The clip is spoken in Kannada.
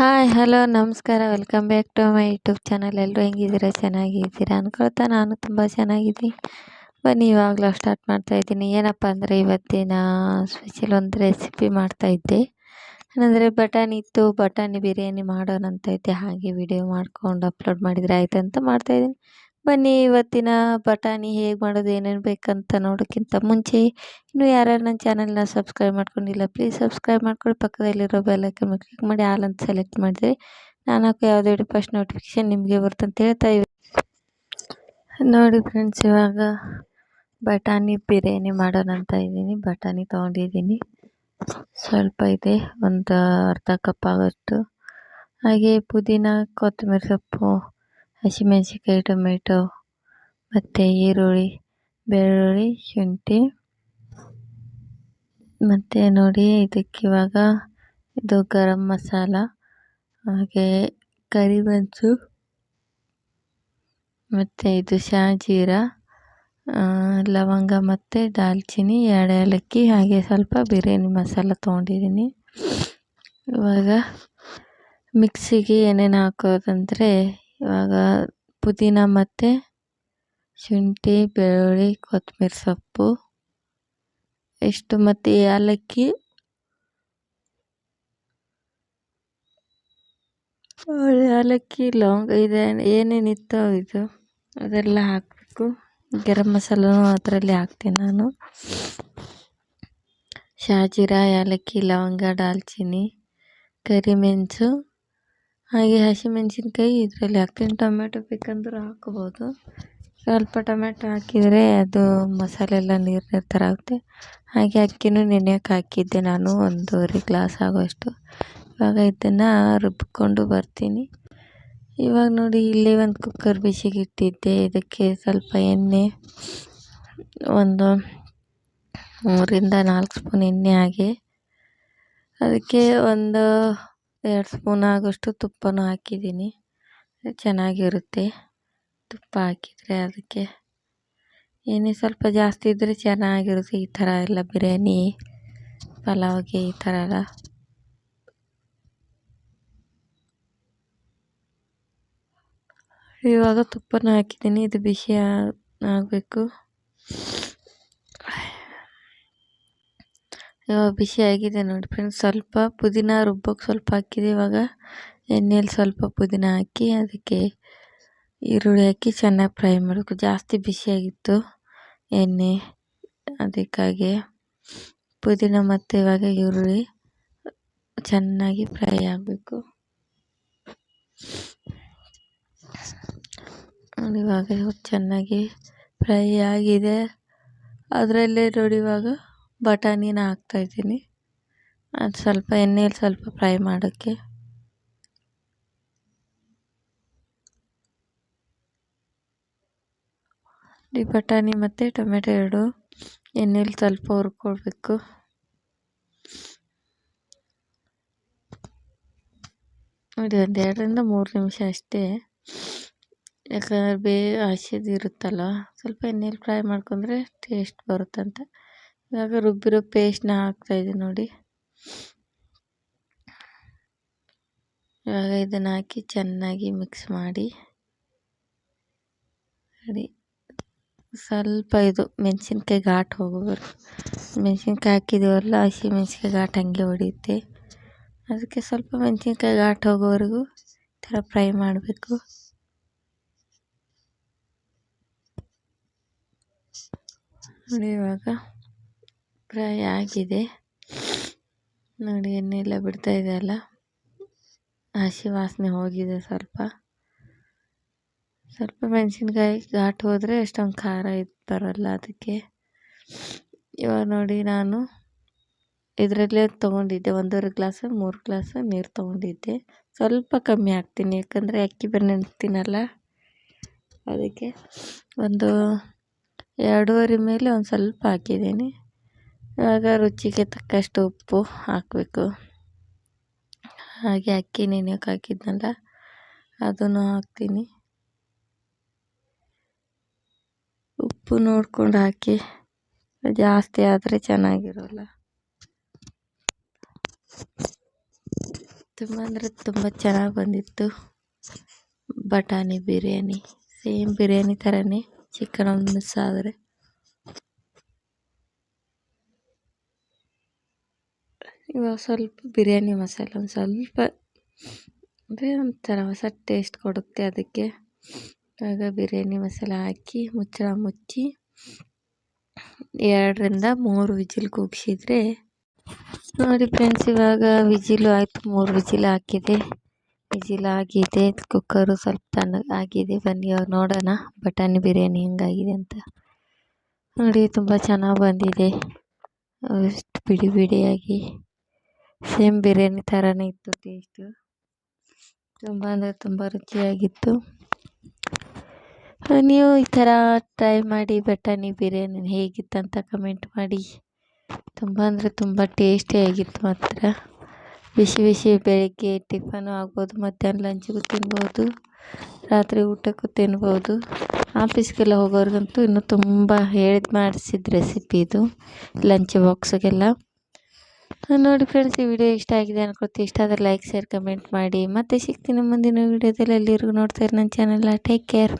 ಹಾಯ್ ಹಲೋ ನಮಸ್ಕಾರ. Welcome back to my YouTube channel ಎಲ್ಲರೂ ಹೆಂಗಿದ್ದೀರಾ? ಚೆನ್ನಾಗಿದ್ದೀರಾ ಅಂದ್ಕೊಳ್ತಾ ನಾನು ತುಂಬ ಚೆನ್ನಾಗಿದ್ದೀನಿ. ಬನ್ನಿ, ಇವಾಗಲೂ ಸ್ಟಾರ್ಟ್ ಮಾಡ್ತಾಯಿದ್ದೀನಿ ಏನಪ್ಪ ಅಂದರೆ ಇವತ್ತಿನ ಸ್ಪೆಷಲ್ ಒಂದು ರೆಸಿಪಿ ಮಾಡ್ತಾಯಿದ್ದೆ ಏನಂದರೆ ಬಟಾಣಿ ಇತ್ತು, ಬಟಾಣಿ ಬಿರಿಯಾನಿ ಮಾಡೋಣ ಅಂತ ಇದ್ದೆ. ಹಾಗೆ ವಿಡಿಯೋ ಮಾಡ್ಕೊಂಡು ಅಪ್ಲೋಡ್ ಮಾಡಿದರೆ ಆಯಿತು ಅಂತ ಮಾಡ್ತಾಯಿದ್ದೀನಿ ಬನ್ನಿ ಇವತ್ತಿನ ಬಟಾಣಿ ಹೇಗೆ ಮಾಡೋದು, ಏನೇನು ಬೇಕಂತ ನೋಡೋಕ್ಕಿಂತ ಮುಂಚೆ ಇನ್ನು ಯಾರ್ಯಾರು ನನ್ನ ಚಾನಲ್ನ ಸಬ್ಸ್ಕ್ರೈಬ್ ಮಾಡ್ಕೊಂಡಿಲ್ಲ ಪ್ಲೀಸ್ ಸಬ್ಸ್ಕ್ರೈಬ್ ಮಾಡ್ಕೊಂಡು ಪಕ್ಕದಲ್ಲಿರೋ ಬೆಲ್ಲೈಕನ್ ಕ್ಲಿಕ್ ಮಾಡಿ, ಆಲ್ ಅಂತ ಸೆಲೆಕ್ಟ್ ಮಾಡಿದರೆ ನಾನು ಹಾಕೋ ಯಾವುದೇ ಫಸ್ಟ್ ನೋಟಿಫಿಕೇಷನ್ ನಿಮಗೆ ಬರ್ತಂತ ಹೇಳ್ತಾ ಇವೆ. ನೋಡಿ ಫ್ರೆಂಡ್ಸ್ ಇವಾಗ ಬಟಾಣಿ ಬಿರಿಯಾನಿ ಮಾಡೋಣ ಅಂತ ಇದ್ದೀನಿ. ಬಟಾಣಿ ತೊಗೊಂಡಿದ್ದೀನಿ. ಸ್ವಲ್ಪ ಇದೆ, ಒಂದು ಅರ್ಧ ಕಪ್ ಆಗೋಷ್ಟು. ಹಾಗೆ ಪುದೀನ, ಕೊತ್ತಂಬರಿ ಸೊಪ್ಪು ಹಸಿಮೆಣಸಿನ್ಕಾಯಿ, ಟೊಮೆಟೊ ಮತ್ತು ಈರುಳ್ಳಿ, ಬೆಳ್ಳುಳ್ಳಿ, ಶುಂಠಿ. ಮತ್ತು ನೋಡಿ ಇದಕ್ಕೆ ಇವಾಗ ಇದು ಗರಂ ಮಸಾಲ, ಹಾಗೆ ಕರಿಮೆಣಸು ಮತ್ತು ಇದು ಶಾಜೀರ ಲವಂಗ ಮತ್ತು ದಾಲ್ಚಿನ್ನಿ, ಎರಡು ಏಲಕ್ಕಿ, ಹಾಗೆ ಸ್ವಲ್ಪ ಬಿರಿಯಾನಿ ಮಸಾಲ ತೊಗೊಂಡಿದ್ದೀನಿ. ಇವಾಗ ಮಿಕ್ಸಿಗೆ ಏನೇನು ಹಾಕೋದಂದರೆ ಇವಾಗ ಪುದೀನ ಮತ್ತು ಶುಂಠಿ, ಬೆಳ್ಳುಳ್ಳಿ, ಕೊತ್ತಂಬರಿ ಸೊಪ್ಪು ಎಷ್ಟು ಮತ್ತು ಏಲಕ್ಕಿ ಏಲಕ್ಕಿ, ಲವಂಗ ಇದೆ, ಏನೇನಿತ್ತೋ ಇದು, ಅದೆಲ್ಲ ಹಾಕಬೇಕು. ಗರಂ ಮಸಾಲನೂ ಅದರಲ್ಲಿ ಹಾಕ್ತೀನಿ ನಾನು. ಶಾಜೀರ, ಏಲಕ್ಕಿ, ಲವಂಗ ದಾಲ್ಚಿನ್ನಿ ಕರಿಮೆಣಸು. ಹಾಗೆ ಹಸಿಮೆಣಸಿನ್ಕಾಯಿ ಇದರಲ್ಲಿ ಹಾಕ್ತೀನಿ. ಟೊಮೆಟೊ ಬೇಕಂದ್ರೆ ಹಾಕ್ಬೋದು. ಸ್ವಲ್ಪ ಟೊಮೆಟೊ ಹಾಕಿದರೆ ಅದು ಮಸಾಲೆ ಎಲ್ಲ ನೀರು ನೀರು ಥರ ಆಗುತ್ತೆ. ಹಾಗೆ ಅಕ್ಕಿನೂ ನೆನೆಯೋಕೆ ಹಾಕಿದ್ದೆ ನಾನು ಒಂದೂವರೆ ಗ್ಲಾಸ್ ಆಗೋಷ್ಟು ಇವಾಗ ಇದನ್ನು ರುಬ್ಬಿಕೊಂಡು ಬರ್ತೀನಿ. ಇವಾಗ ನೋಡಿ ಇಲ್ಲಿ ಒಂದು ಕುಕ್ಕರ್ ಬಿಸಿಗೆ ಇಟ್ಟಿದ್ದೆ. ಇದಕ್ಕೆ ಸ್ವಲ್ಪ ಎಣ್ಣೆ ಒಂದು ಮೂರಿಂದ ನಾಲ್ಕು ಸ್ಪೂನ್ ಎಣ್ಣೆ ಹಾಗೆ. ಅದಕ್ಕೆ ಒಂದು ಎರಡು ಸ್ಪೂನ್ ಆಗೋಷ್ಟು ತುಪ್ಪನೂ ಹಾಕಿದ್ದೀನಿ. ಚೆನ್ನಾಗಿರುತ್ತೆ ತುಪ್ಪ ಹಾಕಿದರೆ ಅದಕ್ಕೆ. ಏನೇ ಸ್ವಲ್ಪ ಜಾಸ್ತಿ ಇದ್ದರೆ ಚೆನ್ನಾಗಿರುತ್ತೆ ಈ ಥರ ಎಲ್ಲ ಬಿರಿಯಾನಿ, ಪಲಾವ್ಗೆ ಈ ಥರ ಎಲ್ಲ. ಇವಾಗ ತುಪ್ಪನ ಹಾಕಿದ್ದೀನಿ, ಇದು ಬಿಸಿ ಆಗಬೇಕು. ಇವಾಗ ಬಿಸಿ ಆಗಿದೆ ನೋಡಿ ಫ್ರೆಂಡ್ಸ್ ಸ್ವಲ್ಪ ಪುದೀನ ರುಬ್ಬೋಕೆ ಸ್ವಲ್ಪ ಹಾಕಿದೆ. ಇವಾಗ ಎಣ್ಣೆಯಲ್ಲಿ ಸ್ವಲ್ಪ ಪುದೀನ ಹಾಕಿ ಅದಕ್ಕೆ ಈರುಳ್ಳಿ ಹಾಕಿ ಚೆನ್ನಾಗಿ ಫ್ರೈ ಮಾಡಬೇಕು. ಜಾಸ್ತಿ ಬಿಸಿಯಾಗಿತ್ತು ಎಣ್ಣೆ. ಅದಕ್ಕಾಗಿ ಪುದೀನ ಮತ್ತು ಇವಾಗ ಈರುಳ್ಳಿ ಚೆನ್ನಾಗಿ ಫ್ರೈ ಆಗಬೇಕು. ಇವಾಗ ಚೆನ್ನಾಗಿ ಫ್ರೈ ಆಗಿದೆ. ಅದರಲ್ಲೇ ನೋಡಿ ಇವಾಗ ಬಟಾಣಿನ ಹಾಕ್ತಾಯಿದ್ದೀನಿ ಅದು ಸ್ವಲ್ಪ ಎಣ್ಣೆಯಲ್ಲಿ ಸ್ವಲ್ಪ ಫ್ರೈ ಮಾಡೋಕ್ಕೆ. ಈ ಬಟಾಣಿ ಮತ್ತು ಟೊಮೆಟೊ ಎರಡು ಎಣ್ಣೆಲಿ ಸ್ವಲ್ಪ ಹುರ್ಕೊಳ್ಬೇಕು. ನೋಡಿ ಒಂದು ಎರಡರಿಂದ ಮೂರು ನಿಮಿಷ ಅಷ್ಟೇ. ಯಾಕಂದರೆ ಬೇಗ ಹಸಿದಿರುತ್ತಲ್ಲ, ಸ್ವಲ್ಪ ಎಣ್ಣೆಯಲ್ಲಿ ಫ್ರೈ ಮಾಡ್ಕೊಂಡ್ರೆ ಟೇಸ್ಟ್ ಬರುತ್ತಂತ. ಇವಾಗ ರುಬ್ಬಿರೋ ಪೇಸ್ಟ್ನ ಹಾಕ್ತಾಯಿದ್ದೆ ನೋಡಿ. ಇವಾಗ ಇದನ್ನು ಹಾಕಿ ಚೆನ್ನಾಗಿ ಮಿಕ್ಸ್ ಮಾಡಿ. ನೋಡಿ ಸ್ವಲ್ಪ ಇದು ಮೆಣಸಿನ್ಕಾಯಿ ಘಾಟ್ ಹೋಗೋವರೆಗೂ ಮೆಣಸಿನ್ಕಾಯಿ ಹಾಕಿದ್ದೀವಲ್ಲ ಹಸಿ ಮೆಣಸಿನ್ಕಾಯಿ ಘಾಟ್ ಹಂಗೆ ಹೊಡೆಯುತ್ತೆ. ಅದಕ್ಕೆ ಸ್ವಲ್ಪ ಮೆಣಸಿನ್ಕಾಯಿ ಘಾಟ್ ಹೋಗೋವರೆಗೂ ಈ ಥರ ಫ್ರೈ ಮಾಡಬೇಕು. ನೋಡಿ ಇವಾಗ. ಫ್ರೈ ಆಗಿದೆ. ನೋಡಿ ಎಣ್ಣೆ ಎಲ್ಲ ಬಿಡ್ತಾ ಇದೆ ಅಲ್ಲ? ಹಸಿ ವಾಸನೆ ಹೋಗಿದೆ ಸ್ವಲ್ಪ. ಸ್ವಲ್ಪ ಮೆಣಸಿನ್ಕಾಯಿ ಘಾಟ್ ಹೋದರೆ ಎಷ್ಟೊಂದು ಖಾರ ಇದು ಬರೋಲ್ಲ ಅದಕ್ಕೆ. ಇವಾಗ ನೋಡಿ ನಾನು ಇದರಲ್ಲೇ ತೊಗೊಂಡಿದ್ದೆ. ಒಂದೂವರೆ ಗ್ಲಾಸ್, ಮೂರು ಗ್ಲಾಸ್ ನೀರು ತೊಗೊಂಡಿದ್ದೆ. ಸ್ವಲ್ಪ ಕಮ್ಮಿ ಹಾಕ್ತೀನಿ. ಯಾಕಂದರೆ ಅಕ್ಕಿ ನೆನೆಸ್ತೀನಲ್ಲ ಅದಕ್ಕೆ ಒಂದು ಎರಡೂವರೆ ಮೇಲೆ ಒಂದು ಸ್ವಲ್ಪ ಹಾಕಿದ್ದೀನಿ. ಇವಾಗ ರುಚಿಗೆ ತಕ್ಕಷ್ಟು ಉಪ್ಪು ಹಾಕಬೇಕು. ಹಾಗೆ ಅಕ್ಕಿ ನೆನೆಯೋಕೆ ಹಾಕಿದ್ನಲ್ಲ, ಅದನ್ನು ಹಾಕ್ತೀನಿ. ಉಪ್ಪು ನೋಡ್ಕೊಂಡು ಹಾಕಿ, ಜಾಸ್ತಿ ಆದರೆ ಚೆನ್ನಾಗಿರೋಲ್ಲ. ತುಂಬ ಅಂದರೆ ತುಂಬ ಚೆನ್ನಾಗಿ ಬಂದಿತ್ತು. ಬಟಾಣಿ, ಬಿರಿಯಾನಿ, ಸೇಮ್ ಬಿರಿಯಾನಿ ಥರನೇ ಚಿಕನ್ ಒಂದು ಮಿಸ್ ಆದರೆ ಇವಾಗ ಸ್ವಲ್ಪ ಬಿರಿಯಾನಿ ಮಸಾಲೆ ಒಂದು ಸ್ವಲ್ಪ ಅಂದರೆ ಒಂಥರ ಹೊಸ ಟೇಸ್ಟ್ ಕೊಡುತ್ತೆ ಅದಕ್ಕೆ. ಆಗ ಬಿರಿಯಾನಿ ಮಸಾಲೆ ಹಾಕಿ, ಮುಚ್ಚಳ ಮುಚ್ಚಿ, ಎರಡರಿಂದ ಮೂರು ವಿಜಿಲ್ ಕೂಗಿಸಿದ್ರೆ ನೋಡಿ ಫ್ರೆಂಡ್ಸ್ ಇವಾಗ ವಿಜಿಲು ಆಯಿತು, ಮೂರು ವಿಜಿಲ್ ಹಾಕಿದೆ. ವಿಜಿಲ್ ಆಗಿದೆ ಕುಕ್ಕರು ಸ್ವಲ್ಪ ತಣ್ಣಗೆ ಆಗಿದೆ. ಬನ್ನಿ ಇವಾಗ ನೋಡೋಣ, ಬಟಾಣಿ ಬಿರಿಯಾನಿ ಹೆಂಗಾಗಿದೆ ಅಂತ. ನೋಡಿ, ತುಂಬ ಚೆನ್ನಾಗಿ ಬಂದಿದೆ. ಬಿಡಿ ಬಿಡಿಯಾಗಿ. ಸೇಮ್ ಬಿರಿಯಾನಿ ಥರನೇ ಇತ್ತು ಟೇಸ್ಟು. ತುಂಬ ಅಂದರೆ ತುಂಬ ರುಚಿಯಾಗಿತ್ತು. ನೀವು ಈ ಥರ ಟ್ರೈ ಮಾಡಿ ಬಟಾಣಿ ಬಿರಿಯಾನಿ ಹೇಗಿತ್ತು ಅಂತ ಕಮೆಂಟ್ ಮಾಡಿ. ತುಂಬ ಅಂದರೆ ತುಂಬ ಟೇಸ್ಟಿಯಾಗಿತ್ತು ಮಾತ್ರ. ಬಿಸಿ ಬಿಸಿ ಬೆಳಗ್ಗೆ ಟಿಫನು ಆಗ್ಬೋದು, ಮಧ್ಯಾಹ್ನ ಲಂಚ್ಗೂ ತಿನ್ಬೋದು, ರಾತ್ರಿ ಊಟಕ್ಕೂ ತಿನ್ಬೋದು. ಆಫೀಸ್ಗೆಲ್ಲ ಹೋಗೋರಿಗಂತೂ ಇನ್ನೂ ತುಂಬ ಹೇಳಿದ್ ಮಾಡಿಸಿದ ರೆಸಿಪಿ ಇದು ಲಂಚ್ ಬಾಕ್ಸಿಗೆಲ್ಲ ನೋಡಿ ಫ್ರೆಂಡ್ಸ್ ಈ ವಿಡಿಯೋ ಇಷ್ಟ ಆಗಿದೆ ಅನ್ಕೊಳ್ತೀವಿ. ಇಷ್ಟ ಆದರೆ ಲೈಕ್ ಶೇರ್ ಕಮೆಂಟ್ ಮಾಡಿ. ಮತ್ತೆ ಸಿಗ್ತೀನಿ ಮುಂದಿನ ವೀಡಿಯೋದಲ್ಲಿ ನೋಡ್ತಾ ಇರಿ ನನ್ನ ಚಾನಲ್ನ ಟೇಕ್ ಕೇರ್